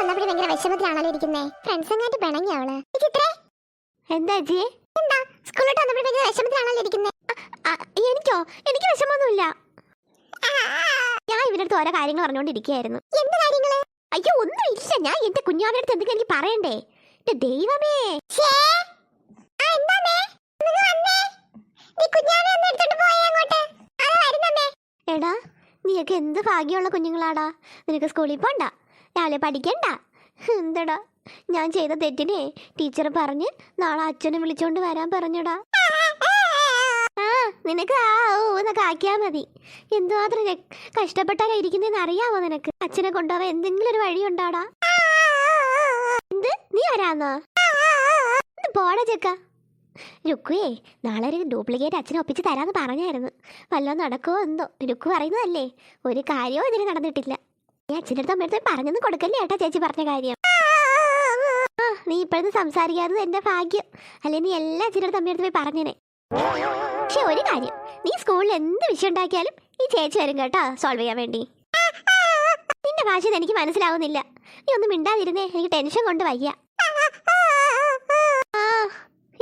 വന്നപ്പോഴും ഭയങ്കര വിഷമത്തിലാണല്ലോ ഇരിക്കുന്നേ. ഫ്രണ്ട്സ് എങ്ങാണ്ട് പിണങ്ങി അവൾ? ചിത്രേ എന്താ ജി എന്താ? സ്കൂളിലോട്ട് വന്നപ്പോഴും ഭയങ്കര വിഷമത്തിലാണല്ലോ ഇരിക്കുന്നേ. എനിക്കോ? എനിക്ക് വിഷമമൊന്നുമില്ല. ഞാൻ ഇവരുടെ ഓരോ കാര്യങ്ങൾ പറഞ്ഞുകൊണ്ടിരിക്കുകയായിരുന്നു. എന്ത് കാര്യങ്ങൾ? അയ്യോ ഒന്നും ഇല്ല ഞാൻ എന്റെ കുഞ്ഞാവിന്റെ അടുത്ത് എന്തെങ്കിലും എനിക്ക് പറയണ്ടേ? എന്റെ ദൈവമേ. എടാ നീയൊക്കെ എന്ത് ഭാഗ്യമുള്ള കുഞ്ഞുങ്ങളാടാ. നിനക്ക് സ്കൂളിൽ പോണ്ട. രാവിലെ പഠിക്കണ്ട. എന്തടാ? ഞാൻ ചെയ്ത തെറ്റിനെ ടീച്ചർ പറഞ്ഞ് നാളെ അച്ഛനെ വിളിച്ചോണ്ട് വരാൻ പറഞ്ഞടാ. ആ നിനക്ക് ആ ഓ എന്നൊക്കെ ആക്കിയാ മതി. എന്തുമാത്രം കഷ്ടപ്പെട്ടാലാ ഇരിക്കുന്നതെന്ന് അറിയാവോ നിനക്ക്? അച്ഛനെ കൊണ്ടുപോവാൻ എന്തെങ്കിലും ഒരു വഴി ഉണ്ടാടാ എന്ത്? നീ വരാന്നോ പോടാ ചെക്ക. രുക്കുവേ നാളെ ഒരു ഡ്യൂപ്ലിക്കേറ്റ് അച്ഛനെ ഒപ്പിച്ച് തരാന്ന് പറഞ്ഞായിരുന്നു. വല്ലതും നടക്കുമോ എന്തോ? രുക്കു പറയുന്നതല്ലേ. ഒരു കാര്യവും ഇതിന് നടന്നിട്ടില്ല. നീ അച്ഛന്റെ അടുത്ത് അമ്മയടുത്ത് പറഞ്ഞൊന്നും കൊടുക്കല്ലേ ഏട്ടാ ചേച്ചി പറഞ്ഞ കാര്യം? നീ ഇപ്പോഴത്തെ സംസാരിക്കാത്തത് എന്റെ ഭാഗ്യം. അല്ലെ നീ എല്ലാ അടുത്ത് അമ്മയടുത്ത് പോയി പറഞ്ഞേനെ. പക്ഷെ ഒരു കാര്യം. നീ സ്കൂളിൽ എന്ത് വിഷയം ഉണ്ടാക്കിയാലും ഈ ചേച്ചി വരും കേട്ടോ സോൾവ് ചെയ്യാൻ വേണ്ടി. നിന്റെ ഭാഷ എനിക്ക് മനസ്സിലാവുന്നില്ല. നീ ഒന്നും മിണ്ടാതിരുന്നേ എനിക്ക് ടെൻഷൻ കൊണ്ട് വയ്യ.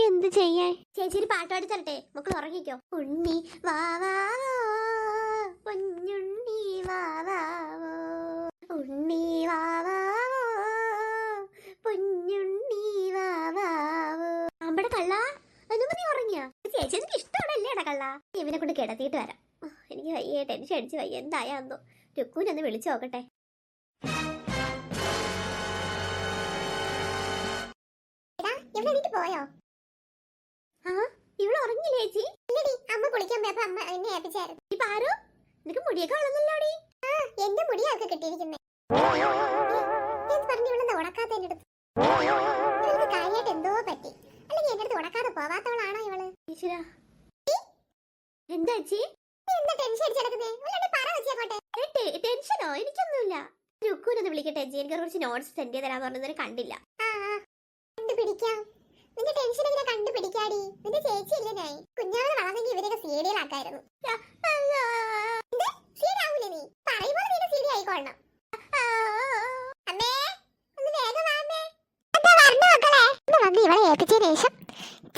എന്ത് ചെയ്യാൻ? ചേച്ചി ഒരു പാട്ട് പാടി തരട്ടെ? മക്കൾ ഉറങ്ങിക്കോ. ഉണ്ണി വാവാ പൊന്നുണ്ണി വാവാവോ ഉണ്ണി വാവാവോ പൊന്നുണ്ണി വാവാവോ അമ്പടെ കള്ള നീ ഉറങ്ങിയ? ചേച്ചി എനിക്ക് ഇഷ്ടമാണല്ലേടാ കള്ള. ഇവനെ കൊണ്ട് കിടത്തിയിട്ട് വരാം. എനിക്ക് വയ്യ ടെൻഷൻ അടിച്ച് വയ്യ എന്തായാന്നോ. രുക്കൂനൊന്ന് വിളിച്ചു നോക്കട്ടെ. പോയോ? ആ ഇവിടെ ഉറങ്ങില്ലേ ചേച്ചി? ഇല്ലെടി, അമ്മ കുളിക്കാൻ പോയപ്പോ അമ്മ എന്നെ ഏൽപ്പിച്ചായിരുന്നു. ഇപ്പൊ ആരോ? നിനക്ക് മുടിയൊക്കെ വളർന്നല്ലോടി? ആ, എന്റെ മുടി അവൾക്ക് കിട്ടിയിരിക്കുന്നെ. പോവാത്തവളാണോ ഇവൾ? ഈശ്വര എന്താ ചേച്ചി എന്താ ടെൻഷൻ അടിച്ച് കിടക്കുന്നേ? വല്ലോണ്ട് പറ വെച്ചേ അങ്ങോട്ട്. ടെൻഷനോ എനിക്കൊന്നുമില്ല രുക്കൂനൊന്ന് വിളിക്കട്ടെ ചേച്ചി എനിക്ക് കുറച്ച് നോട്ട്സ് സെൻഡ് ചെയ്ത് തരാൻ പറഞ്ഞതിന് കണ്ടില്ല കണ്ടുപിടിക്കാം. നിന്റെ ടെൻഷൻ ഇങ്ങനെ കണ്ടുപിടിക്കാടി. നിന്റെ ചേച്ചിയല്ലേ ഞാൻ. കുഞ്ഞാവനെ വളർന്നെങ്കിൽ ഇവരൊക്കെ സീരിയലാക്കായിരുന്നു. എന്ത്? സീരിയാവൂലേ നീ? പറയുമ്പോൾ നീ സീരിയ ശേഷം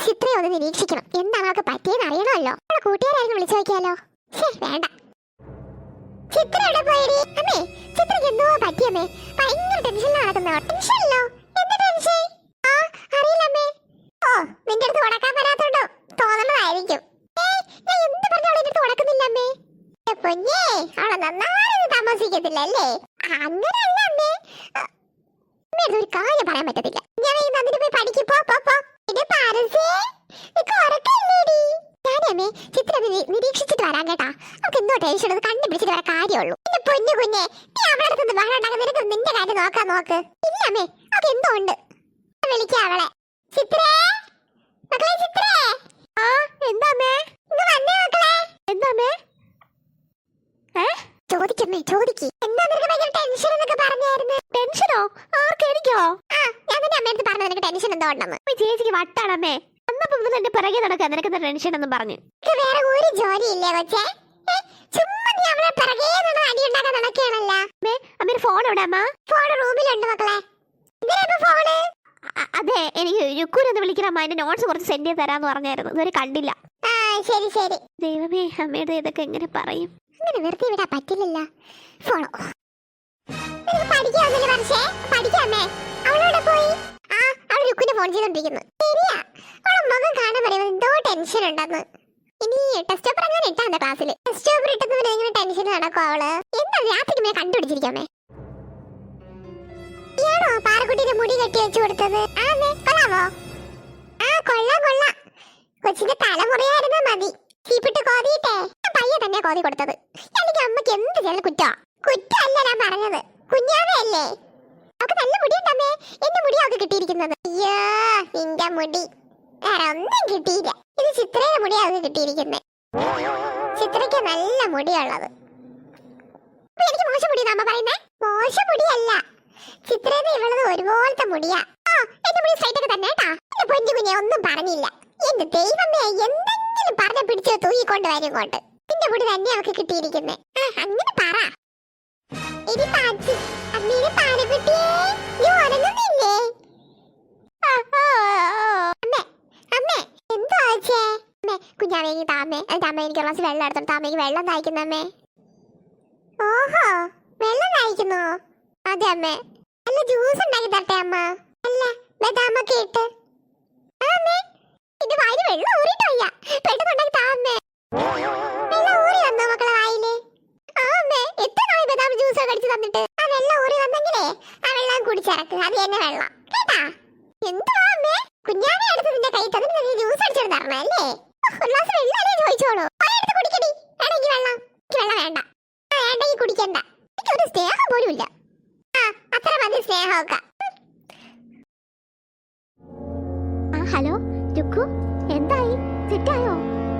ചിത്രയെ ഒന്ന് നിരീക്ഷിക്കണം. എന്താണ് അവൾക്ക് പറ്റിയെന്ന് അറിയണമല്ലോ. അവളെ കൂട്ടുകാരായിരുന്നു വിളിച്ചു നോക്കിയാലോ? വേണ്ട. ചിത്ര എവിടെ പോയടി? അമ്മേ ചിത്രക്ക് എന്തോ പറ്റിയമ്മേ ഭയങ്കര ടെൻഷനിലാണ് നടക്കുന്നത് ടെൻഷനല്ലോ എന്ത് ടെൻഷൻ ആ അറിയില്ല അമ്മേ. ഓ നിന്റെ അടുത്ത് ഉടക്കാൻ വരാത്തോണ്ടോ? തോന്നണതായിരിക്കും ഞാൻ എന്ത് പറഞ്ഞു അവളെ അടുത്ത് ഉടക്കുന്നില്ല അമ്മേ. പൊന്നേ അവളെ നന്നായി താമസിക്കത്തില്ല അല്ലേ? അങ്ങനെയല്ല അമ്മേ. ഒരു കാര്യം പറയാൻ പറ്റത്തില്ല. ഞാൻ നന്ദിനി പോയി പഠിക്കും. പോ പോ പോ. ഇത് പാരസേ നിനക്ക് ഉറക്കല്ലേടി ഞാനമ്മേ ചിത്രം നിരീ- നിരീക്ഷിച്ചിട്ട് വരാൻ കേട്ടാ. നമുക്ക് എന്തോ ടെൻഷൻ ഒന്ന് കണ്ടുപിടിച്ചിട്ട് വരാൻ കാര്യമുള്ളൂ. എന്റെ പൊന്നു കുഞ്ഞെ നീ അവളെ അടുത്ത് ബഹളം നിനക്ക് നിന്റെ കാര്യം നോക്കാൻ നോക്ക്. ഇല്ല അമ്മേ അവൾക്ക് എന്തോ ഉണ്ട്. വിളിക്കാം അവളെ. ചിത്രേ മക്കളെ ചിത്രേ. ആ എന്താമേ ഇങ്ങ് വന്നേ മക്കളെ. എന്താമേ ചോദിക്കമ്മേ ചോദിക്ക്. എന്താ നിനക്ക് ഭയങ്കര ടെൻഷൻ എന്നൊക്കെ പറഞ്ഞായിരുന്നു? ടെൻഷനോ ആർക്ക് എനിക്കോ? ആ ഞാൻ നിന്റെ അമ്മയടുത്ത് പറഞ്ഞു നിനക്ക് ടെൻഷൻ എന്തോ ഉണ്ടെന്ന്. ചേച്ചിക്ക് വട്ടാണമ്മേ അന്നപ്പം മുതൽ എന്റെ പിറകെ നടക്കുക നിനക്ക് ടെൻഷൻ എന്നും പറഞ്ഞു. വേറെ ഒരു ജോലി ഇല്ലേ കൊച്ചേ ചുമ്മാ നീ അവളെ പിറകെ നടന്ന് അടി ഉണ്ടാക്കാൻ നടക്കുകയാണല്ലോ. അമ്മേ അമ്മയുടെ ഫോൺ എവിടെ അമ്മ? ഫോൺ റൂമിലുണ്ട് മക്കളെ. എന്തിനാ ഫോണ് അതെ എനിക്ക് രുക്കൂനൊന്ന് വിളിക്കണം അമ്മ എന്റെ നോട്ട്സ് കുറച്ച് സെൻഡ് ചെയ്ത് തരാന്ന് പറഞ്ഞായിരുന്നു. ഇതുവരെ കണ്ടില്ല. ആ ശരി ശരി. ദൈവമേ അമ്മയുടെ ഇതൊക്കെ എങ്ങനെ പറയും? അങ്ങനെ വെറുതെ വിടാൻ പറ്റില്ലല്ല. ഫോളോ പഠിക്കാവുന്നില്ല വർഷേ പഠിക്കാമേ. അവളോടെ പോയി? ആ അവൾ രുക്കുനെ ഫോൺ ചെയ്തോണ്ടിരിക്കുന്നു. ശരിയാ. അവളെ മുഖം കാണാൻ പറയുന്നത് എന്തോ ടെൻഷൻ ഉണ്ടെന്ന്. ഇനി ടെസ്റ്റ് പേപ്പർ അങ്ങനെ ഇട്ടാ ക്ലാസ്സിൽ ടെസ്റ്റ് പേപ്പർ ഇട്ടത് ഇങ്ങനെ ടെൻഷൻ നടക്കും അവൾ. എന്താ രാത്രി ഇങ്ങനെ കണ്ടുപിടിച്ചിരിക്കാമേ? ഇയാണോ പാറക്കുട്ടിയുടെ മുടി കെട്ടി വെച്ചു കൊടുത്തത്? ആ കൊള്ളാമോ? ആ കൊള്ളാം കൊള്ളാം. കൊച്ചിന്റെ തലമുറയായിരുന്നാ മതി ചീപ്പിട്ട് കോതിയിട്ടേ ഞാൻ പയ്യെ തന്നെ കോതി കൊടുത്തത് എനിക്ക് അമ്മയ്ക്ക് എന്ത് ചെയ്യണം കുറ്റ കുറ്റമല്ല ഞാൻ പറഞ്ഞത്. കുഞ്ഞാവയല്ലേ? അവക്ക് നല്ല മുടിയുണ്ടമ്മേ എന്റെ മുടി അവക്ക് കിട്ടിയിരിക്കുന്നത്. അയ്യോ നിന്റെ മുടി. വേറെ ഒന്നും കിട്ടിയില്ല. ഇത് ചിത്രയുടെ മുടി അവക്ക് കിട്ടിയിരിക്കുന്നത് ചിത്രയ്ക്ക് നല്ല മുടിയുള്ളത്. എനിക്ക് മോശം മുടി അമ്മ പറയുന്നേ? മോശം മുടിയല്ല. ചിത്രയുടെ ഇവളത് ഒരുപോലത്തെ മുടിയാ. ആ എന്റെ മുടി സ്ട്രൈറ്റ് ഒക്കെ തന്നെ കേട്ടാ. എന്റെ പൊഞ്ചു കുഞ്ഞെ ഒന്നും പറഞ്ഞില്ല. എന്റെ ദൈവമേ എന്തെങ്കിലും പറഞ്ഞ പിടിച്ച് തൂക്കിക്കൊണ്ട് വരും കൊണ്ട് കറുപ്പിന്റെ മുടി തന്നെ അവക്ക് കിട്ടിയിരിക്കുന്നത് അങ്ങനെ പറ. എടി പാച്ചി അമ്മയുടെ പാലക്കുട്ടിയേ വെള്ളം എടുത്തോ വെള്ളം വെള്ളം അതെ അമ്മേ. അല്ല അല്ല അമ്മേ ഇത് വാരി വെള്ളം ഊറി കുടിച്ചിറക്ക് അത് തന്നെ വെള്ളം. കേട്ടാ? എന്തുവാ അമ്മേ? കുഞ്ഞാനെ എടുത്ത് നിന്റെ കൈ തന്നിട്ട് നീ ജ്യൂസ് അടിച്ചെടുത്ത് തരണം അല്ലേ? ഉല്ലാസം വെള്ളമല്ലേ ചോദിച്ചോളൂ? പോയി എടുത്ത് കുടിക്കടി. വേണമെങ്കിൽ വെള്ളം. വെള്ളം വേണ്ട. ആ വേണ്ടെങ്കിൽ കുടിക്കണ്ട. എനിക്കൊരു സ്നേഹം പോലും ഇല്ല. ആ അത്ര മതി സ്നേഹമൊക്കെ. ആ ഹലോ രുക്കു എന്തായി? സെറ്റായോ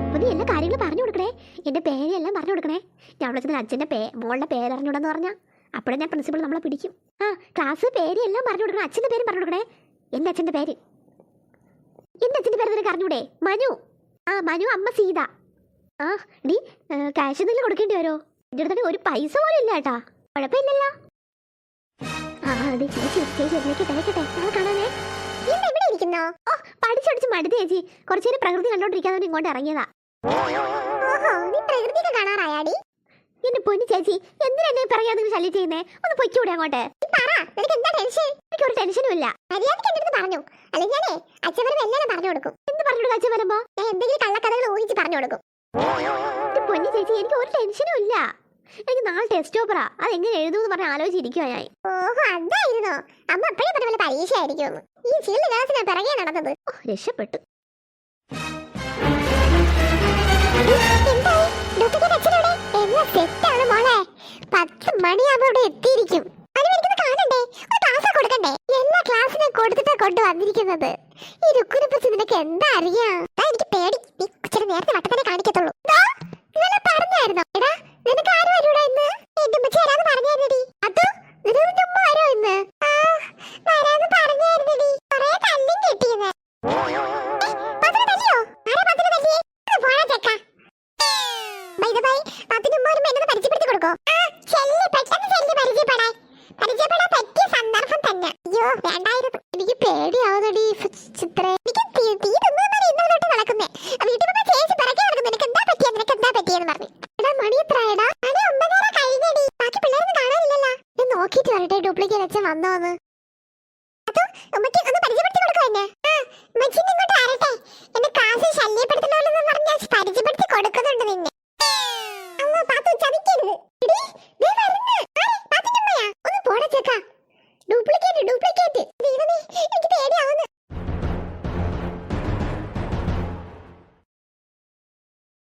അപ്പൊ നീ എല്ലാ കാര്യങ്ങളും പറഞ്ഞു കൊടുക്കണേ. എന്റെ പേരെല്ലാം പറഞ്ഞു കൊടുക്കണേ. ഞാൻ വിളിച്ചത് അച്ഛന്റെ പേ മോളുടെ പേരറിഞ്ഞൂടെന്ന് പറഞ്ഞാ. അപ്പോഴേ ഞാൻ പ്രിൻസിപ്പൾ നമ്മളെ പിടിക്കും. ആ ക്ലാസ് പേര് എല്ലാം പറഞ്ഞു കൊടുക്കണം. അച്ഛന്റെ പേരും പറഞ്ഞു കൊടുക്കണേ. എന്റെ അച്ഛന്റെ പേര്. എന്റെ അച്ഛന്റെ പേര് നിനക്ക് അറിഞ്ഞൂടെ? മനു. ആ മനു അമ്മ സീത. ആ നീ ക്യാഷ് എന്തെങ്കിലും കൊടുക്കേണ്ടി വരുമോ? എന്റെ അടുത്ത് ഒരു പൈസ പോലും ഇല്ല കേട്ടാ. കുഴപ്പമില്ലല്ലോ. ആ അതെ ചേച്ചി ചേച്ചി എന്നേക്ക് തിരക്കട്ടെ നാളെ കാണാനേ ഇവിടെ ഇരിക്കുന്നോ? ഓ പഠിച്ചടിച്ച് മടുത്ത് ചേച്ചി. കുറച്ചു പ്രകൃതി കണ്ടോണ്ടിരിക്കാതെ ഇങ്ങോട്ട് ഇറങ്ങിയതാ. ഓഹോ നീ പ്രകൃതിയൊക്കെ കാണാറായാടി എന്റെ പൊന്നു ചേച്ചി എന്തിനാ എന്നെ പറയാതെ നിങ്ങൾ ശല്യം ചെയ്യുന്നേ? ഒന്ന് പൊയ്ക്കൂടെ അങ്ങോട്ട്. പറ നിനക്ക് എന്താ ടെൻഷൻ? എനിക്ക് ഒരു ടെൻഷനും ഇല്ല. മര്യാദയ്ക്ക് എന്റെ അടുത്ത് പറഞ്ഞു. അല്ലെങ്കിൽ ഞാനേ അച്ഛൻ എല്ലാം പറഞ്ഞു കൊടുക്കും. എന്ത് പറഞ്ഞു അച്ഛൻ വരുമ്പോ ഞാൻ എന്തെങ്കിലും കള്ളക്കഥകൾ ഊഹിച്ച് പറഞ്ഞു കൊടുക്കും. എന്റെ പൊന്നു ചേച്ചി എനിക്ക് ഒരു ടെൻഷനും ഇല്ല. എനിക്ക് നാളെ ടെസ്റ്റ് ഓപ്പറ അത് എങ്ങനെ എഴുതുമെന്ന് പറഞ്ഞ് ആലോചിച്ചിരിക്കുവാ ഞാൻ. ഓഹോ അതായിരുന്നോ. അമ്മ അപ്പഴേ പറഞ്ഞ പോലെ പരീക്ഷ ആയിരിക്കും ഈ ചീൾ ക്ലാസ്സിനാ പിറകെ നടന്നത്. ഓ രക്ഷപ്പെട്ടു. സെറ്റാണ് മോളെ. പത്ത് മണിയാകുമ്പോ ഇവിടെ എത്തിയിരിക്കും. അനുവദിക്കുന്നത് കാണണ്ടേ? ഒരു ക്ലാസ് കൊടുക്കണ്ടേ? എല്ലാ ക്ലാസ്സിനും കൊടുത്തിട്ടാ കൊണ്ട് വന്നിരിക്കുന്നത്. ഈ രുക്കുനെ നിനക്ക് എന്താ അറിയാം? എനിക്ക് പേടി. നീ നേരത്തെ വേണ്ടായിരുന്നു. എനിക്ക് പേടിയാവുന്നടി ചിത്ര എനിക്ക് തീ തീ തിന്നാണ് ഇന്നലെ തൊട്ട് നടക്കുന്നേ. വീട്ടിൽ ചേച്ചി പിറകെ നടക്കുന്നു. നിനക്ക് എന്താ പറ്റിയ? നിനക്ക് എന്താ പറ്റിയെന്ന് പറഞ്ഞു. എടാ മണി എത്ര എടാ മണി ഒമ്പതര കഴിഞ്ഞടി. ബാക്കി പിള്ളേരൊന്നും കാണാനില്ലല്ലോ. ഞാൻ നോക്കിയിട്ട് വരട്ടെ ഡ്യൂപ്ലിക്കേറ്റ് അച്ഛൻ വന്നോന്ന്